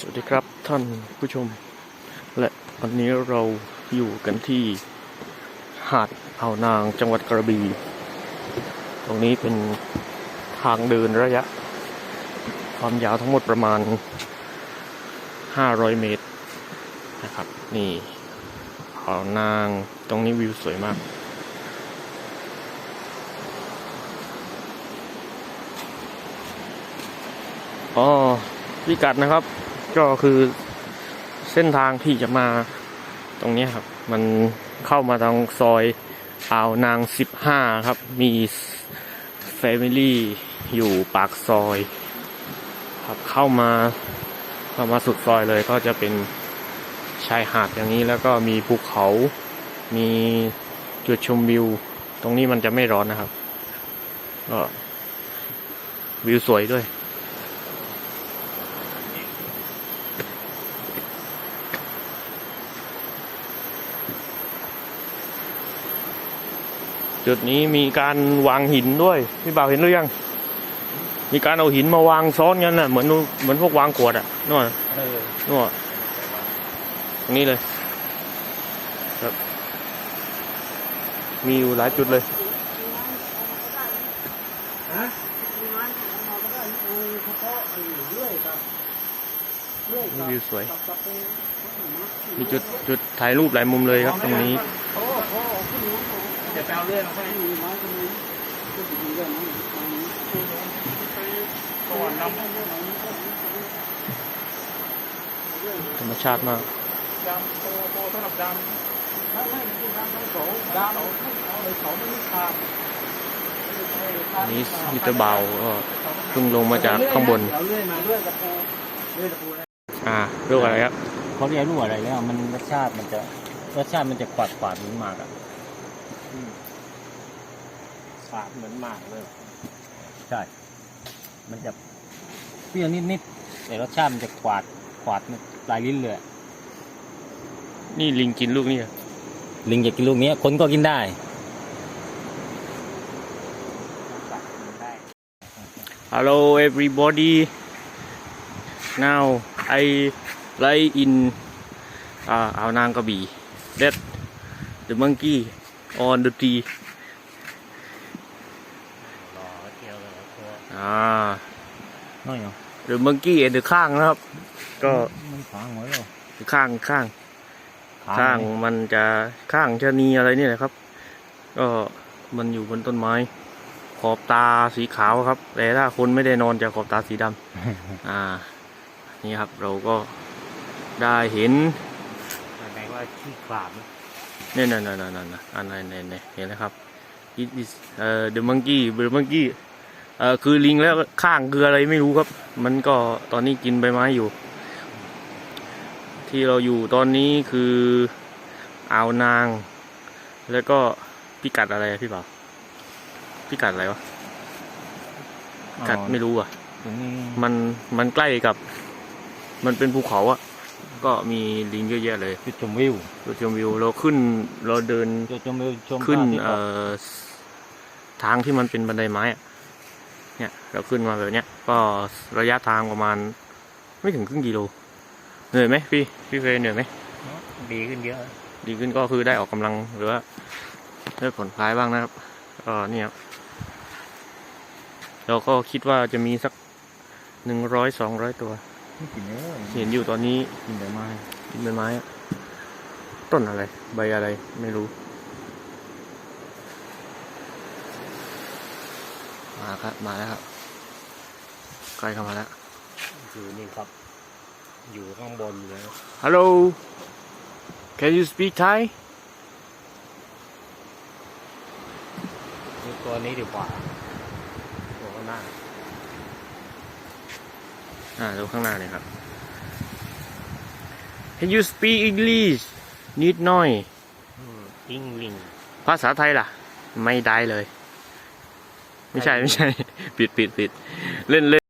สวัสดีครับท่านผู้ชม และวันนี้เราอยู่กันที่หาดอ่าวนางจังหวัดกระบี่ตรงนี้เป็นทางเดินระยะ ความยาวทั้งหมดประมาณ 500 เมตรนะครับ นี่อ่าวนางตรงนี้วิวสวยมากอ๋อพิกัดนะครับ ก็คือเส้นทางที่จะมาตรงนี้ครับ มันเข้ามาทางซอยอ่าวนางสิบห้าครับ มีแฟมิลี่อยู่ปากซอย ครับเข้ามาเข้ามาสุดซอยเลยก็จะเป็นชายหาดอย่างนี้แล้วก็มีภูเขามีจุดชมวิว ตรงนี้มันจะไม่ร้อนนะครับก็วิวสวยด้วย จุดนี้มีการวางหินด้วยพี่บ่าวเห็นหรือยัง มีการเอาหินมาวางซ้อนกันน่ะเหมือนเหมือนพวกวางขวดอะนู่นนู่นตรงนี้เลยครับ มีอยู่หลายจุดเลยวิวสวย มีจุดจุดถ่ายรูปหลายมุมเลยครับตรงนี้ จะแปลเรื่องให้มีไม้คนนี้ก่อนนำธรรมชาติมากดำโตโตสำหรับดำถ้าไม่ดำทั้งโสดำเอาเลยเขาไม่ขาดนี้มิตร์บาก็เพิ่งลงมาจากข้างบนเราเลื่อาเลื่อยตะปูเลื่อะไรครับเขาเรียกรู้อะไรแล้วมันรสชาติมันจะรสชาติมันจะกวาดกวาดเหมือนหมากอะ ฝาดเหมือนหมากเลย ใช่ มันจะเปรี้ยวนิดๆแต่รสชาติมันจะกวาดกวาดปลายลิ้นเลยอะนี่ลิงกินลูกนี่เหรอลิงอยากกินลูกนี้คนก็กินได้ Hello everybody now I lie in อ่าอ่าวนางกระบี่ that the monkey on the tree อ่าน้อยเหรอ the monkey and the ข้างนะครับ ก็มันขวางหัวเราข้างข้าง ข้างมันจะข้างชะนีอะไรนี่แหละครับ ก็มันอยู่บนต้นไม้ ขอบตาสีขาวครับ แต่ถ้าคนไม่ได้นอนจะขอบตาสีดำอ่า นี่ครับเราก็ได้เห็นแสดงว่าขี้ขลาด เนี่ยนั่นนั่นนั่นนั่นอันไหนไหนไหนเห็นไหมครับ it is เอ่อ the monkey the monkey เอ่อคือลิงแล้วข้างคืออะไรไม่รู้ครับ มันก็ตอนนี้กินใบไม้อยู่ ที่เราอยู่ตอนนี้คืออ่าวนาง แล้วก็พิกัดอะไรอะพี่บ่าวพิกัดอะไรวะพิกัดไม่รู้อะตรงนี้มันมันใกล้กับ มันเป็นภูเขาอะ ก็มีลิงเยอะแยะเลยจุดชมวิวเราชมวิวเราขึ้นเราเดินจุดชมวิวชมขึ้นพระอาทิตย์เอ่อทางที่มันเป็นบันไดไม้อะเนี่ยเราขึ้นมาแบบเนี้ยก็ระยะทางประมาณ ไม่ถึงครึ่งกิโลเหนื่อยไหมพี่พี่เฟยเหนื่อยไหมดีขึ้นเยอะ ดีขึ้นก็คือได้ออกกำลังหรือว่าได้ผลคลายบ้างนะครับก็เนี่ยครับเราก็คิดว่าจะมีสักหนึ่งร้อยสองร้อยตัว ไม่กินเยอะเห็นอยู่ตอนนี้กินแต่ไม้กินใบไม้อะต้นอะไร ใบอะไรไม่รู้มาครับมาแล้วครับใกล้เข้ามาแล้วอยู่นี่ครับ อยู่ข้างบนเลย Hello Can you speak Thai ดูตัวนี้ดีกว่าตัวข้างหน้า อ่าดูข้างหน้าเลยครับ Can you speak English นิดหน่อยอิงลิงภาษาไทยล่ะ ไม่ได้เลย ไม่ใช่ไม่ใช่ ปิดปิดปิดเล่นเล่น